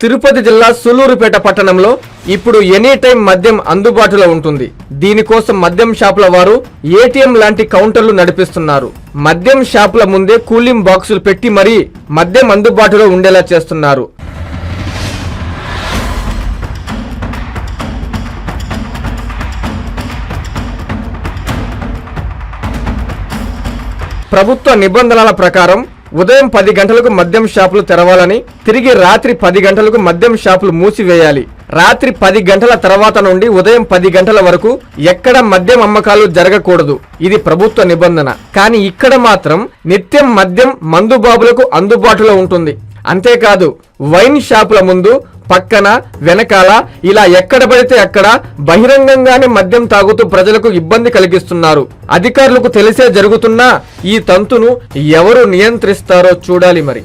తిరుపతి జిల్లా సూలూరుపేట పట్టణంలో ఇప్పుడు ఎనీ టైం మద్యం అందుబాటులో ఉంటుంది. దీనికోసం మద్యం షాపుల వారు ఏటీఎం లాంటి కౌంటర్లు నడిపిస్తున్నారు. మద్యం షాపుల ముందే కూలింగ్ బాక్సులు పెట్టి మరీ మద్యం అందుబాటులో ఉండేలా చేస్తున్నారు. ప్రభుత్వ నిబంధనల ప్రకారం ఉదయం పది గంటలకు మద్యం షాపులు తెరవాలని తిరిగి రాత్రి పది గంటలకు మద్యం షాపులు మూసివేయాలి. రాత్రి పది గంటల తర్వాత నుండి ఉదయం పది గంటల వరకు ఎక్కడ మద్యం అమ్మకాలు జరగకూడదు. ఇది ప్రభుత్వ నిబంధన. కానీ ఇక్కడ మాత్రం నిత్యం మద్యం మందుబాబులకు అందుబాటులో ఉంటుంది. అంతేకాదు వైన్ షాపుల ముందు పక్కన వెనకాల ఇలా ఎక్కడ పడితే అక్కడ బహిరంగంగానే మద్యం తాగుతూ ప్రజలకు ఇబ్బంది కలిగిస్తున్నారు. అధికారులకు తెలిసే జరుగుతున్నా ఈ తంతును ఎవరు నియంత్రిస్తారో చూడాలి మరి.